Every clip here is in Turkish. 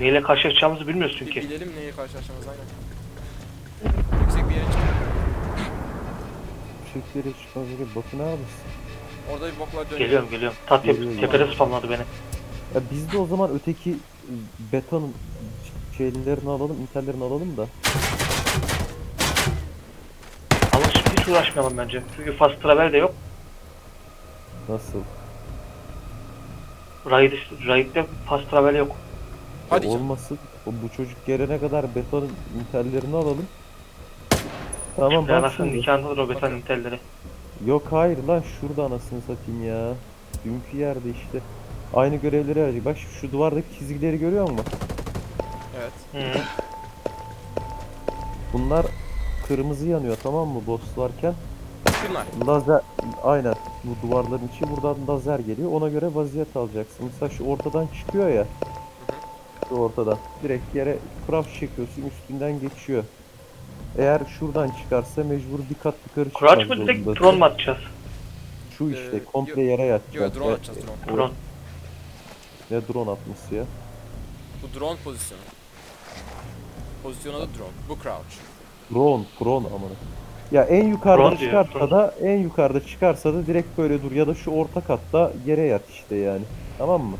Neyle karşılaşacağımızı bilmiyoruz çünkü. bilelim neyi karşılaşacağımız aynen. Yüksek bir yere çıkalım. Çiftleri çıkabilir. Batu neredesin? Orada bir boklar dönüyor. Geliyorum geliyorum. Ta tep Geliyorum. tepede spamladı beni. Ya biz de o zaman öteki e, betonun şeylerini alalım, interlerini alalım da. Ama şimdi hiç uğraşmayalım bence. Çünkü fast travel de yok. Nasıl? Raid, Raid'de fast travel yok. Hadi canım. Olmasın. O, bu çocuk gelene kadar betonun interlerini alalım. Tamam bak anasının şimdi. nikahındadır o beton Bakın. intelleri. Yok hayır lan şurada anasını satayım ya. Dünkü yerde işte. Aynı görevleri verecek. Bak şu, şu duvardaki çizgileri görüyor musun? Evet. Hı. Bunlar kırmızı yanıyor tamam mı boss varken? Şunlar. Lazer aynen bu duvarların içi buradan lazer geliyor. Ona göre vaziyet alacaksın. Mesela şu ortadan çıkıyor ya. Şu ortadan. Direkt yere craft çekiyorsun üstünden geçiyor. Eğer şuradan çıkarsa mecbur bir kat yukarı çıkmak Crouch mu direkt zorundasın. drone mu atacağız? Şu işte Ee, komple yo- yere yatacaksın. Yo drone Ya- atacağız drone. Drone. Ne drone atması ya? Bu drone pozisyonu. Pozisyonu da drone. Bu crouch. Drone, drone amına. Ya en yukarıda Drone diyor, çıkarsa drone. da en yukarıda çıkarsa da direkt böyle dur ya da şu orta katta yere yat işte yani. Tamam mı?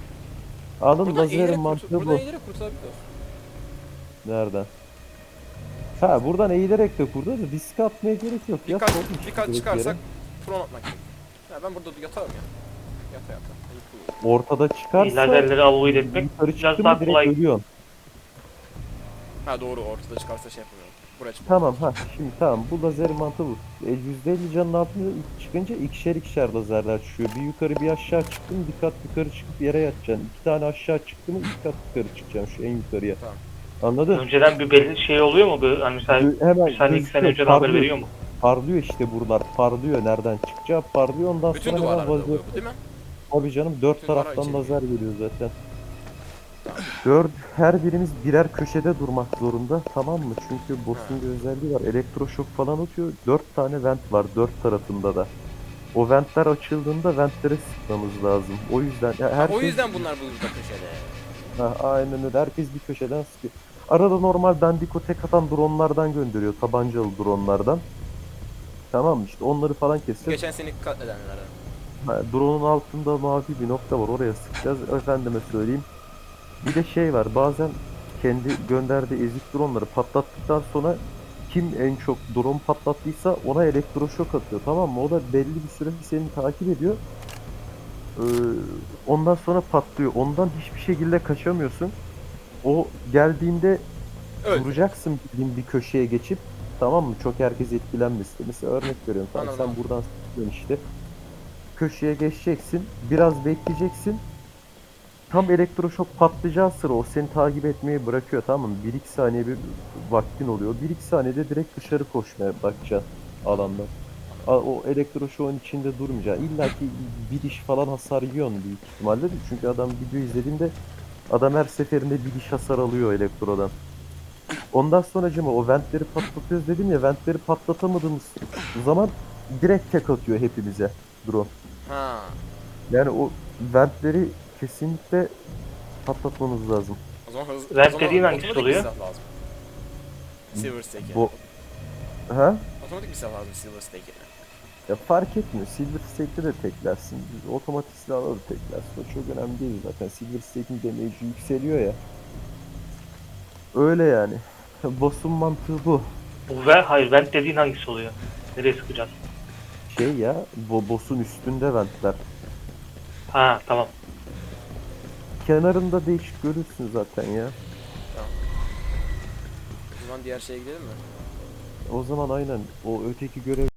Mı? Buradan eğilerek, Lazerin kurtul mantığı buradan bu. eğilerek kurtulabiliyoruz. Nereden? Ha buradan eğilerek de kurdu da riske atmaya gerek yok. Bir Yat oğlum bir işte kat direkt çıkarsak yere. drone atmak gibi. Ya ben burada yatarım ya. Yata yata. Ayıp. Ortada çıkarsa Lazerleri avoid etmek yukarı biraz çıktı daha direkt kolay. ölüyorsun. Ha doğru ortada çıkarsa şey yapamıyorum. Çık. Tamam ha şimdi tamam bu lazerin mantığı bu. E, %50 canın altında çıkınca ikişer ikişer lazerler düşüyor. Bir yukarı bir aşağı çıktın bir kat yukarı çıkıp yere yatacaksın. İki tane aşağı çıktı mı iki kat yukarı çıkacaksın şu en yukarıya. Tamam. Anladın? Önceden bir belli şey oluyor mu? Bir, hani mesela Hemen bir saniye iki saniye gözüküyor, önceden haber parlıyor. veriyor mu? Parlıyor işte buralar. Parlıyor nereden çıkacağı parlıyor. Ondan Bütün sonra duvarlarda hemen oluyor bu değil mi? Abi canım dört Bütün taraftan lazer geliyor zaten. Dört, her birimiz birer köşede durmak zorunda tamam mı? Çünkü boss'un bir özelliği var. Elektroşok falan atıyor. Dört tane vent var dört tarafında da. O ventler açıldığında ventlere sıkmamız lazım. O yüzden ya herkes, o yüzden bunlar burada köşede. Ha, aynen öyle. Herkes bir köşeden sıkıyor. Arada normal dandiko tek atan dronlardan gönderiyor. Tabancalı dronlardan. Tamam mı? işte onları falan keseceğiz. Geçen seni katledenlerden. Drone'un altında mavi bir nokta var. Oraya sıkacağız. Efendime söyleyeyim. Bir de şey var. Bazen kendi gönderdiği ezik drone'ları patlattıktan sonra kim en çok drone patlattıysa ona elektroşok atıyor. Tamam mı? O da belli bir süre seni takip ediyor. Ee, ondan sonra patlıyor. Ondan hiçbir şekilde kaçamıyorsun. O geldiğinde Öl. duracaksın bildiğin bir köşeye geçip tamam mı? Çok herkes etkilenmesin. Mesela örnek veriyorum. Tamam, sen buradan işte. Köşeye geçeceksin. Biraz bekleyeceksin. Tam elektroşok patlayacağı sıra o seni takip etmeyi bırakıyor tamam mı? 1-2 saniye bir vaktin oluyor. 1-2 saniyede direkt dışarı koşmaya bakacaksın alandan. O elektroşoğun içinde durmayacaksın. İlla ki bir diş falan hasar yiyorsun büyük ihtimalle. Çünkü adam video izlediğimde adam her seferinde bir diş hasar alıyor elektrodan. Ondan sonra o ventleri patlatıyoruz dedim ya ventleri patlatamadığımız zaman direkt tek atıyor hepimize drone. Ha. Yani o ventleri kesinlikle patlatmamız lazım. O zaman hızlı. Zaman dediğin hangisi oluyor? silah lazım. Silver Stake yani. Bu ha? Otomatik bir silah lazım Silver yani. Ya fark etmiyor. Silver Stake'de de teklersin. Otomatik silahla da teklersin. O çok önemli değil zaten. Silver Stake'in damage'i yükseliyor ya. Öyle yani. Boss'un mantığı bu. Bu ve hayır vent dediğin hangisi oluyor? Nereye sıkacağız? Şey ya, bo boss'un üstünde ventler. Ha tamam. Kenarında değişik görürsün zaten ya. O zaman diğer şeye gidelim mi? O zaman aynen o öteki görev